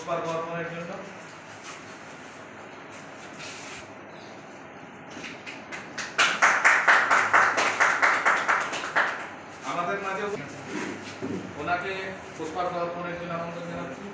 পুষ্পার্ঘ অর্পণের জন্য। আমাদের মাঝে ওনাকে পুষ্পার্ঘ অর্পণের জন্য আমন্ত্রণ জানাচ্ছি।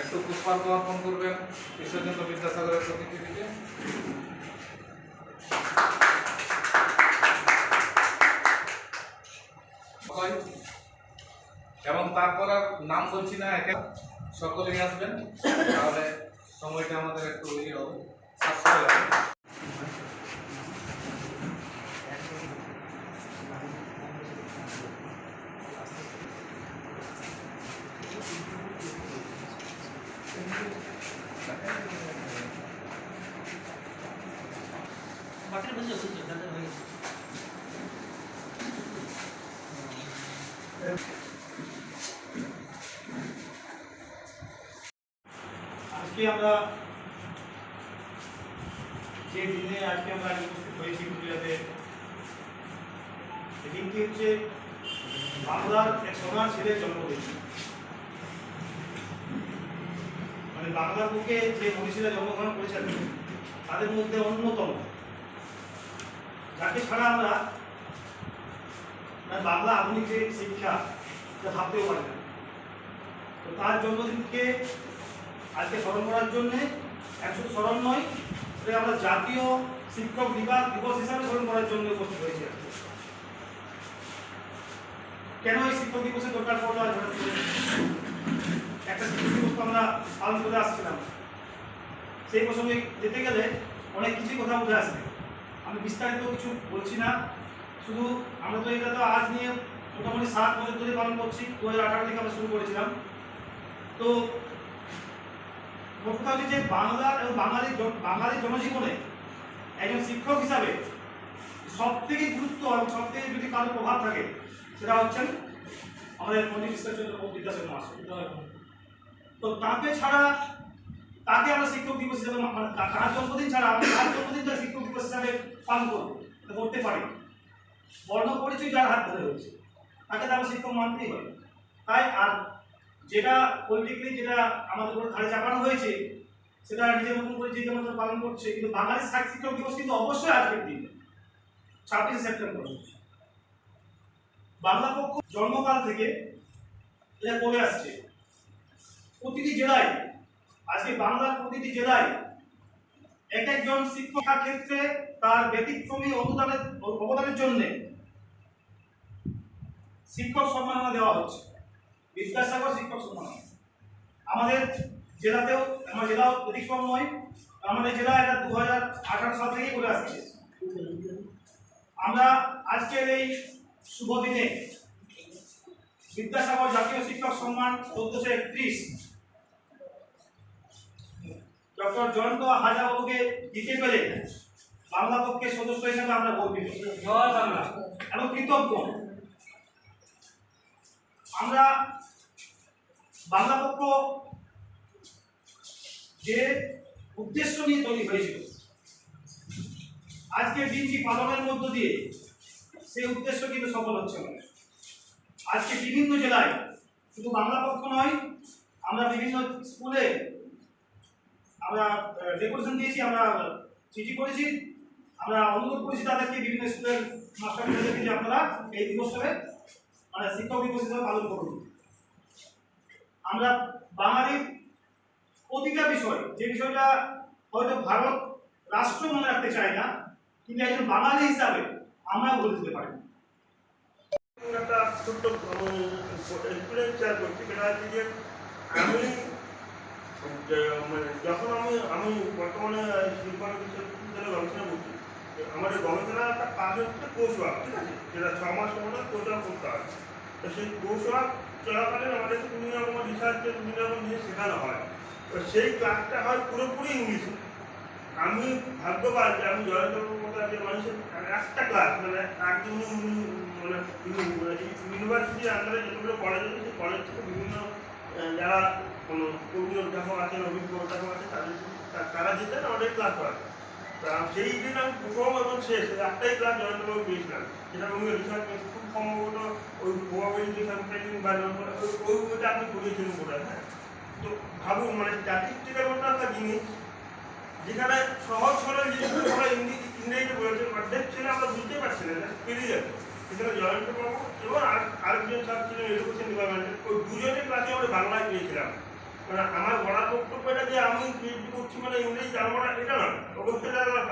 একটু পুষ্পার্ঘ অর্পণ করবেন, ঈশ্বরচন্দ্র বিদ্যাসাগরের প্রতিকৃতিতে হয়। এবং তারপর আর নাম বলছি না একে সকলেই আসবেন তাহলে সময়টা আমাদের একটু ইয়ে হবে। বাকিটা বুঝে হয়ে গেছে আজকে আমরা যে দিনে আজকে আমরা উপস্থিত হয়েছি পুরুলিয়াতে সেদিনটি হচ্ছে বাংলার এক সোনার ছেলের জন্মদিন মানে বাংলার বুকে যে মনীষীরা জন্মগ্রহণ করেছেন, তাদের মধ্যে অন্যতম। যাকে ছাড়া আমরা মানে বাংলা আধুনিক যে শিক্ষা তা ভাবতেও পারি না। তার জন্মদিনকে আজকে স্মরণ করার জন্যে এক শুধু স্মরণ নয় সেটা আমরা জাতীয় শিক্ষক দিবস দিবস হিসাবে স্মরণ করার জন্য উপস্থিত হয়েছি। কেন এই শিক্ষক দিবসের দরকার পড়ল আজ একটা শিক্ষক দিবস তো আমরা পালন করে আসছিলাম। সেই প্রসঙ্গে যেতে গেলে অনেক কিছুই কথা উঠে আসবে আমি বিস্তারিত কিছু বলছি না। শুধু আমরা তো এটা তো আজ নিয়ে মোটামুটি সাত বছর ধরে পালন করছি। দু হাজার আঠারো থেকে আমরা শুরু করেছিলাম। তো মোট যে বাংলা এবং বাঙালি বাঙালি জনজীবনে একজন শিক্ষক হিসাবে সব থেকে গুরুত্ব এবং সব থেকে যদি কারও প্রভাব থাকে, সেটা হচ্ছেন আমাদের পণ্ডিত ঈশ্বরচন্দ্র বিদ্যাসাগর মহাশয়। তো তাকে ছাড়া, তাকে আমরা শিক্ষক দিবস হিসাবে মানে তার জন্মদিন ছাড়া আমরা তার জন্মদিনটা শিক্ষক দিবস হিসাবে পালন করব করতে পারি। বর্ণ পরিচয় যার হাত ধরে হয়েছে তাকে তো আমরা শিক্ষক মানতেই হবে। তাই আর যেটা পলিটিক্যালি যেটা আমাদের উপর ঘাড়ে চাপানো হয়েছে, সেটা নিজের মতন করে যে যেমন পালন করছে, কিন্তু বাঙালি শাক শিক্ষক দিবস কিন্তু অবশ্যই আজকের দিন, ছাব্বিশে সেপ্টেম্বর। বাংলা পক্ষ জন্মকাল থেকে এটা করে আসছে। প্রতিটি জেলায়, আজকে বাংলার প্রতিটি জেলায় এক একজন শিক্ষার ক্ষেত্রে তার ব্যতিক্রমী অবদানের অবদানের জন্যে শিক্ষক সম্মাননা দেওয়া হচ্ছে। বিদ্যাসাগর শিক্ষক সম্মান আমাদের জেলাতেও, আমার জেলাও ব্যতিক্রম নয় আমাদের জেলা এটা দু হাজার আঠারো সাল থেকেই করে আসছে। আমরা আজকের এই শুভ দিনে বিদ্যাসাগর জাতীয় শিক্ষক সম্মান চোদ্দশো একত্রিশ ডক্টর জয়ন্ত হাজাবাবুকে দিতে পেরে বাংলা পক্ষের সদস্য হিসেবে আমরা গর্বিত। এবং কৃতজ্ঞ। আমরা বাংলা পক্ষ যে উদ্দেশ্য নিয়ে তৈরি হয়েছিল আজকের দিনটি পালনের মধ্য দিয়ে সেই উদ্দেশ্য কিন্তু সফল হচ্ছে না। আজকে বিভিন্ন জেলায় শুধু বাংলা পক্ষ নয়, আমরা বিভিন্ন স্কুলে আমরা ডেকোরেশন দিয়েছি, আমরা চিঠি করেছি, আমরা অনুরোধ করেছি তাদেরকে বিভিন্ন স্কুলের মাস্টারদেরকে যে আপনারা এই দিবসটাকে মানে শিক্ষক দিবস হিসেবে পালন করুন আমরা বাঙালির প্রতিটা বিষয়, যে বিষয়টা হয়তো ভারত রাষ্ট্র মনে রাখতে চায় না কিন্তু একজন বাঙালি হিসাবে আমরাও বলে দিতে পারি। একটা ছোট্ট শেয়ার করছি সেটা হচ্ছে যে আমি মানে যখন আমি আমি বর্তমানে শিল্পায়ন বিশ্ববিদ্যালয়ে গবেষণা করছি এই গবেষণার একটা কাজ হচ্ছে কৌশল, ঠিক আছে? যেটা ছ মাস সময় কৌশল করতে হয়। তো সেই কৌশল চলাকালীন আমাদেরকে বিভিন্ন রকম রিসার্চের বিভিন্ন রকম জিনিস শেখানো হয়, তো সেই ক্লাসটা হয় পুরোপুরি ইংলিশে। আমি ভাগ্যবান যে আমি মতো একজন মানুষের একটা ক্লাস মানে একদম মানে ইউনিভার্সিটির আন্ডারে যতগুলো কলেজ আছে, সেই কলেজ থেকে বিভিন্ন যারা কোনো অভিনব অধ্যাপক আছেন, অভিজ্ঞ অধ্যাপক আছেন, তাদের তারা যেতেন আমাদের ক্লাস তা সেই দিন আমি প্রথম এবং শেষ, একটাই ক্লাস জয়েন করতে পেয়েছিলাম উনি রিসার্চ খুব সম্ভবত ওই প্রবাবিলিটি সামথিং বা ওই আপনি বোধ হয় তো ভাবুন মানে স্ট্যাটিস্টিকের মতো একটা জিনিস, যেখানে সহজ সরল জিনিসগুলো আমরা ইংরেজি ইংরেজিতে বলেছে অর্ধেক ছেলে আমরা বুঝতে পারছি না পেরিয়ে যাবে। সেখানে জয়ন্ত বাবু এবং আর আরেকজন স্যার ছিলেন এডুকেশন ডিপার্টমেন্টের ওই দুজনের ক্লাসে আমরা বাংলায় পেয়েছিলাম। মানে আমার বলার বক্তব্য এটা যে আমি পিএইচডি করছি মানে ইংরেজি জানব না, এটা না, অবশ্যই জানা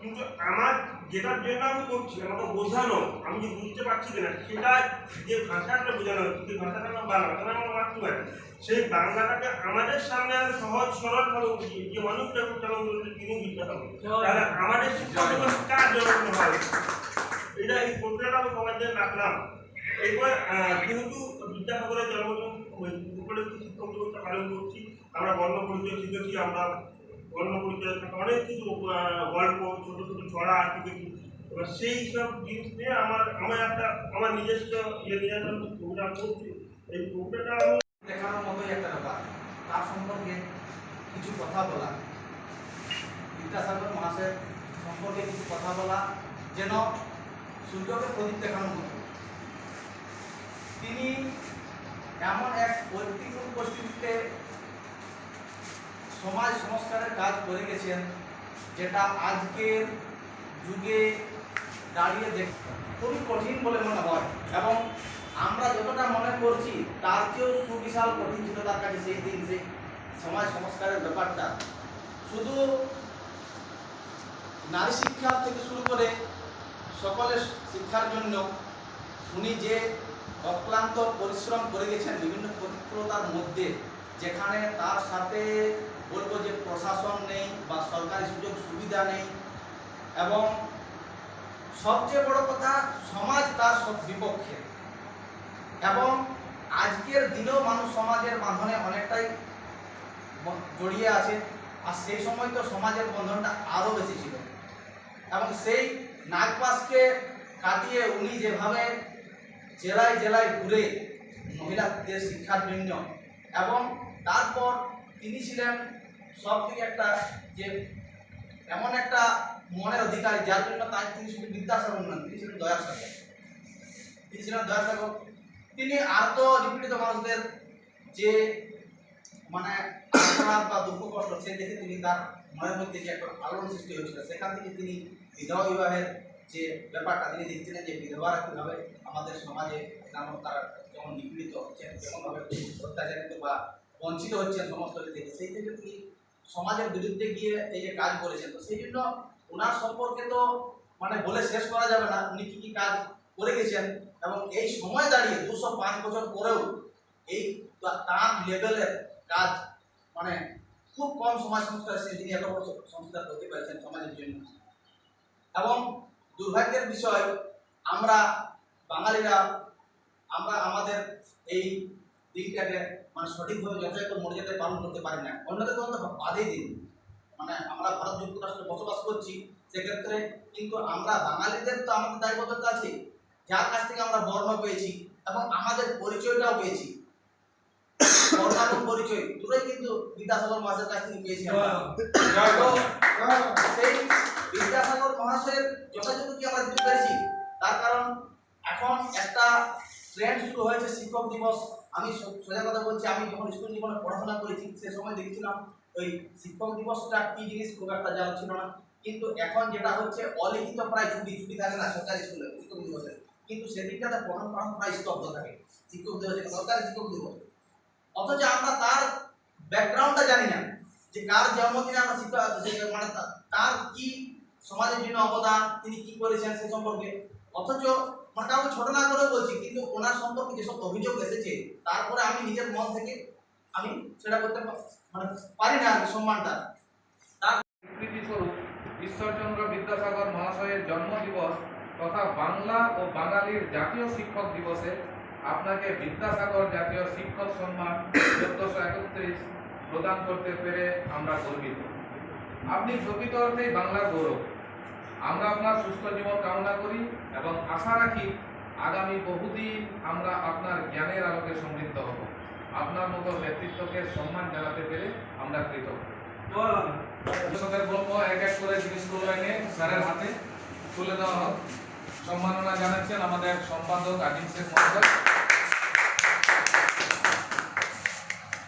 কিন্তু আমার যেটার জন্য আমি করছি, আমাকে বোঝানো, আমি যে বুঝতে পারছি কিনা, সেটা যে ভাষাটা বোঝানো হচ্ছে, যে ভাষাটা আমার বাংলা তাহলে আমার মাতৃভাষা। সেই বাংলাটাকে আমাদের সামনে আরও সহজ সরল ভাবে বুঝিয়ে, যে মানুষটা করতে তিনি বুঝতে হবে তাহলে আমাদের শিক্ষক দিবস কার জন্য হবে? এটা এই প্রক্রিয়াটা আমি সবার জন্য রাখলাম। এরপর যেহেতু বিদ্যাসাগরের জন্মদিন উপলক্ষে শিক্ষক দিবসটা পালন করছি, আমরা বর্ণ পরিচয় শিখেছি, আমরা বর্ণ পরিচয় অনেক কিছু গল্প, ছোট ছোট ছড়া শিখেছি এবার সেই সব জিনিস নিয়ে আমার আমার একটা, আমার নিজস্ব ইয়ে নিয়ে একটা প্রোগ্রাম করছি। এই প্রোগ্রামটা আমি দেখানোর মতোই একটা ব্যাপার। তার সম্পর্কে কিছু কথা বলা। বিদ্যাসাগর মহাশয়ের সম্পর্কে কিছু কথা বলা, যেন সূর্যকে প্রদীপ দেখানোর মতো। তিনি এমন এক পৈতৃক উপস্থিতিতে সমাজ সংস্কারের কাজ করে গেছেন যেটা আজকের যুগে দাঁড়িয়ে দেখ খুবই কঠিন বলে মনে হয়। এবং আমরা যতটা মনে করছি, তার চেয়েও সুবিশাল কঠিন ছিল তার কাছে সেই দিন, সেই সমাজ সংস্কারের ব্যাপারটা। শুধু নারী শিক্ষা থেকে শুরু করে সকলের শিক্ষার জন্য উনি যে অক্লান্ত পরিশ্রম করে গেছেন বিভিন্ন প্রতিকূলতার মধ্যে, যেখানে তার সাথে বলব যে প্রশাসন নেই বা সরকারি সুযোগ সুবিধা নেই। এবং সবচেয়ে বড় কথা, সমাজ তার সব বিপক্ষে। এবং আজকের দিনেও মানুষ সমাজের বাঁধনে অনেকটাই জড়িয়ে আছে। আর সেই সময় তো সমাজের বন্ধনটা আরও বেশি ছিল। এবং সেই নাগপাসকে কাটিয়ে উনি যেভাবে জেলায় জেলায় ঘুরে মহিলাদের শিক্ষার জন্য। এবং তারপর তিনি ছিলেন সব থেকে একটা যে এমন একটা মনের অধিকারী, যার জন্য তার তিনি শুধু বিদ্যাসাগর নন, তিনি ছিলেন দয়াসাগর। তিনি ছিলেন দয়াসাগর। তিনি আর্ত নিপীড়িত মানুষদের যে মানে বা দুঃখ কষ্ট, সে দেখে তিনি তার মনের মধ্যে যে একটা আলোড়ন সৃষ্টি হয়েছিল, সেখান থেকে তিনি বিধবা বিবাহের যে ব্যাপারটা তিনি দেখছিলেন যে বিধবারা কীভাবে আমাদের সমাজে যেমন তারা যেমন নিপীড়িত হচ্ছেন, যেমনভাবে অত্যাচারিত বা বঞ্চিত হচ্ছেন সমস্ত থেকে, সেই থেকে তিনি সমাজের বিরুদ্ধে গিয়ে এই যে কাজ করেছেন, তো সেই জন্য ওনার সম্পর্কে তো মানে বলে শেষ করা যাবে না, উনি কী কী কাজ করে গেছেন এবং এই সময় দাঁড়িয়ে দুশো পাঁচ বছর পরেও এই তা- তার লেভেলের কাজ মানে খুব কম সমাজ সংস্কার এসে তিনি এত বড় সংস্কার করতে পেরেছেন সমাজের জন্য। এবং দুর্ভাগ্যের বিষয় আমরা বাঙালিরা আমরা আমাদের এই দিকটাকে মানে সঠিকভাবে যথাযথ মর্যাদায় পালন করতে পারি না। অন্যদের তো বাদই দিন মানে আমরা ভারত যুক্তরাষ্ট্রে বসবাস করছি সেক্ষেত্রে কিন্তু আমরা বাঙালিদের তো আমাদের দায়বদ্ধতা আছে। যার কাছ থেকে আমরা বর্ণ পেয়েছি এবং আমাদের পরিচয়টাও পেয়েছি। বর্ণ এবং পরিচয় দুটোই কিন্তু বিদ্যাসাগর মহাশয়ের কাছ থেকে পেয়েছি আমরা। সেই বিদ্যাসাগর মহাশয়ের যথাযথ কি আমরা দিতে পেরেছি? তার কারণ এখন একটা ট্রেন্ড শুরু হয়েছে, শিক্ষক দিবস। আমি সোজা কথা বলছি, আমি যখন স্কুল জীবনে পড়াশোনা করেছি, সে সময় দেখেছিলাম ওই শিক্ষক দিবসটা কি জিনিস খুব একটা জানা ছিল না। কিন্তু এখন যেটা হচ্ছে, অলিখিত প্রায় ছুটি ছুটি থাকে না সরকারি স্কুলে শিক্ষক দিবসে। কিন্তু সেদিকটাতে পঠন পাঠন প্রায় স্তব্ধ থাকে, শিক্ষক দিবসে সরকারি শিক্ষক দিবস। অথচ আমরা তার ব্যাকগ্রাউন্ডটা জানি না, যে কার জন্মদিনে আমরা শিক্ষা যে মানে তার কি সমাজের জন্য অবদান, তিনি কি করেছেন সে সম্পর্কে? অথচ মানে কাউকে ছোট না করে বলছি, কিন্তু ওনার সম্পর্কে যেসব অভিযোগ এসেছে, তারপরে আমি নিজের মন থেকে আমি সেটা করতে মানে পারি না সম্মানটা। স্বীকৃতিস্বরূপ ঈশ্বরচন্দ্র বিদ্যাসাগর মহাশয়ের জন্মদিবস তথা বাংলা ও বাঙালির জাতীয় শিক্ষক দিবসে আপনাকে বিদ্যাসাগর জাতীয় শিক্ষক সম্মান চোদ্দশো একত্রিশ প্রদান করতে পেরে আমরা গর্বিত। আপনি প্রকৃত অর্থেই বাংলার গৌরব। আমরা আপনার সুস্থ জীবন কামনা করি এবং আশা রাখি আগামী বহুদিন আমরা আপনার জ্ঞানের আলোকে সমৃদ্ধ হব। আপনার মতো ব্যক্তিত্বকে সম্মান জানাতে পেরে আমরা কৃতজ্ঞ। বলব এক এক করে জিনিসগুলো এনে স্যারের হাতে তুলে দেওয়া হোক। সম্মাননা জানাচ্ছেন আমাদের সম্পাদক আজিম শেখ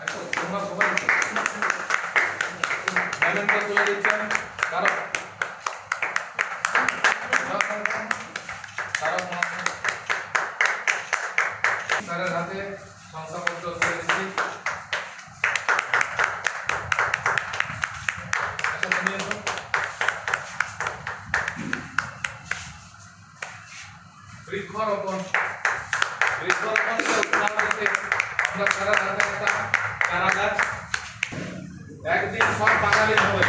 আচ্ছা, তোমরা সবাই তুলে দিচ্ছেন। কারও চারা গাছ একদিন সব বাঙালি হবে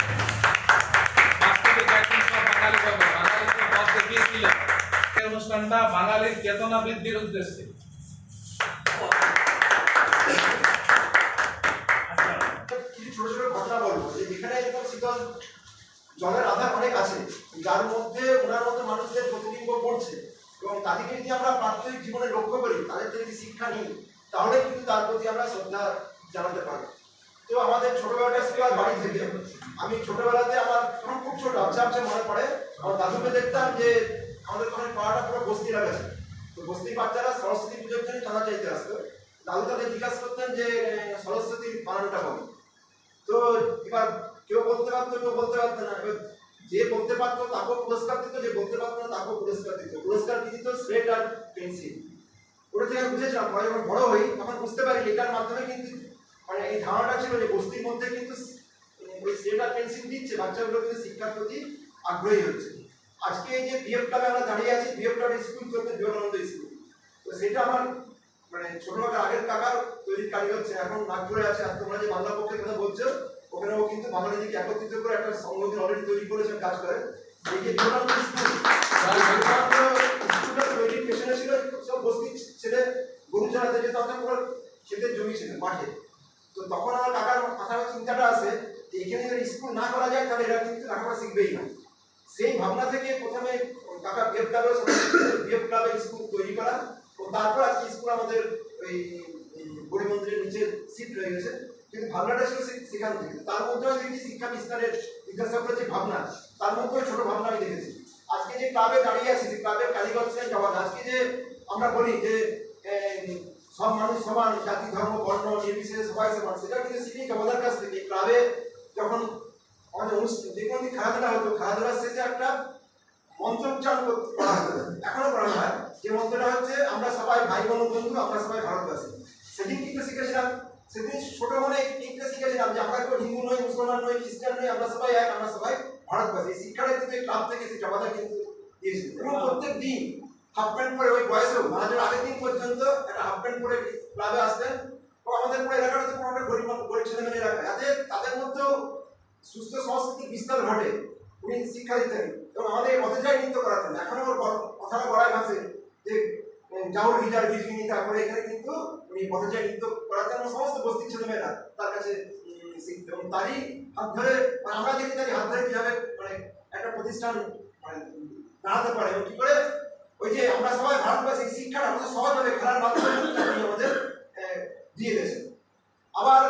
বাস্তবিক একদিন সব বাঙালি হবে বাঙালিকে পথ এই অনুষ্ঠানটা বাঙালির চেতনা বৃদ্ধির উদ্দেশ্যে ছোট ছোট ঘটনা বলব। যে যেখানে এরকম জলের আধার অনেক আছে, যার মধ্যে ওনার মতো মানুষদের প্রতিবিম্ব পড়ছে তাদেরকে যদি আমরা প্রাত্যহিক জীবনে লক্ষ্য করি, তাদের যদি শিক্ষা নিই, তাহলে কিন্তু তার প্রতি আমরা শ্রদ্ধা জানাতে পারব। তো আমাদের ছোটবেলাটা ছিল বাড়ি থেকে। আমি ছোটবেলাতে আমার তখন খুব ছোট আবছা আবছা মনে পড়ে। আমার দাদুকে দেখতাম যে আমাদের ওখানে পাড়াটা পুরো বস্তি ছিল। তো বস্তির বাচ্চারা সরস্বতী পুজোর জন্য চাঁদা চাইতে আসতো। দাদু তাদের জিজ্ঞাসা করতেন যে সরস্বতীর বানানটা বলো তো এবার কেউ বলতে পারতো, কেউ বলতে পারতো না। এবার যে বলতে পারতো তাকেও পুরস্কার দিত, যে বলতে পারতো না তাকেও পুরস্কার দিত। পুরস্কার কি দিত? স্লেট আর পেন্সিল। ওটা থেকে বুঝেছিলাম, পরে যখন বড় হই, তখন বুঝতে পারি এটার মাধ্যমে কিন্তু মানে এই ধারণাটা ছিল যে বস্তির মধ্যে কিন্তু ওই স্লেট আর পেন্সিল দিচ্ছে, বাচ্চাগুলো কিন্তু শিক্ষার প্রতি আগ্রহী হচ্ছে। আজকে এই যে বিএফ ক্লাবে আমরা দাঁড়িয়ে আছি বিএফ ক্লাবের স্কুল চলতে বিবেকানন্দ স্কুল। তো সেটা আমার মানে ছোটবেলা আগের কাকার তৈরির কারিগর ছিল, এখন নাগপুরে আছে। আর তোমরা যে বাংলা পক্ষের কথা বলছো ওখানেও কিন্তু বাঙালিদেরকে একত্রিত করে একটা সংগঠন অলরেডি তৈরি করেছেন, কাজ করে। সব গরু পুরো ক্ষেতের জমি ছিল মাঠে। তো তখন আমার চিন্তাটা স্কুল না করা যায়, তাহলে এরা কিন্তু শিখবেই না। সেই ভাবনা থেকে প্রথমে কাকা স্কুল তৈরি তারপর আজকে স্কুল আমাদের ওই গড়ি মন্দিরের নিচে সিট রয়ে গেছে। কিন্তু ভাবনাটা ছিল সেখান থেকে। তার মধ্যেও দেখি শিক্ষা বিস্তারের বিদ্যাসাগরের যে ভাবনা, তার মধ্যেও ছোট ভাবনা আমি দেখেছি। আজকে যে ক্লাবে দাঁড়িয়ে আছি যে ক্লাবের কারিগর ছিলেন জওয়ান। আজকে যে আমরা বলি যে সব মানুষ সমান, জাতি, ধর্ম, বর্ণ, নির্বিশেষে সবাই সমান সেটা কিন্তু শিখি জওয়াদার কাছ থেকে। ক্লাবে যখন আমাদের অনুষ্ঠান যে কোনো দিন খেলাধুলা হতো, খেলাধুলার শেষে একটা মন্ত্র উচ্চারণ করতে- করা এখনও করা হয়। যে মন্ত্রটা হচ্ছে, আমরা সবাই ভাই, বোন, বন্ধু, আমরা সবাই ভারতবাসী। সেদিন কিন্তু শিখেছিলাম সেদিন ছোট মনে এইটা শিখেছিলাম যে, আমরা কেউ হিন্দু নই, মুসলমান নই, খ্রিস্টান নই, আমরা সবাই এক, আমরা সবাই ভারতবাসী। এই শিক্ষাটা কিন্তু এই ক্লাব থেকে সেই জমাটা কিন্তু এবং প্রত্যেক দিন হাফ প্যান্ট পরে ওই বয়সেও মারা আগের দিন পর্যন্ত একটা হাফ প্যান্ট পরে ক্লাবে আসতেন। তো আমাদের পুরো এলাকাটা তো পুরো গরিব গরিব ছেলেমেয়ে এলাকা। যাতে তাদের মধ্যেও সুস্থ সংস্কৃতির বিস্তার ঘটে, উনি শিক্ষা দিতেন এবং আমাদের অতটাই নৃত্য করাতেন। এখনও ওর কথাটা গড়ায় ভাসে যে জাউর গিটার গিজগিনি তারপরে এখানে কিন্তু উনি পথচারী নৃত্য করাতেন সমস্ত বস্তির ছেলেমেয়েরা তার কাছে শিখতে এবং তারই হাত ধরে মানে আমরা দেখি তারই হাত ধরে কীভাবে মানে একটা প্রতিষ্ঠান মানে দাঁড়াতে পারে, এবং কি করে, ওই যে আমরা সবাই ভারতবাসী শিক্ষাটা আমাদের সহজভাবে খেলার মাধ্যমে আমাদের দিয়ে দিয়েছে। আবার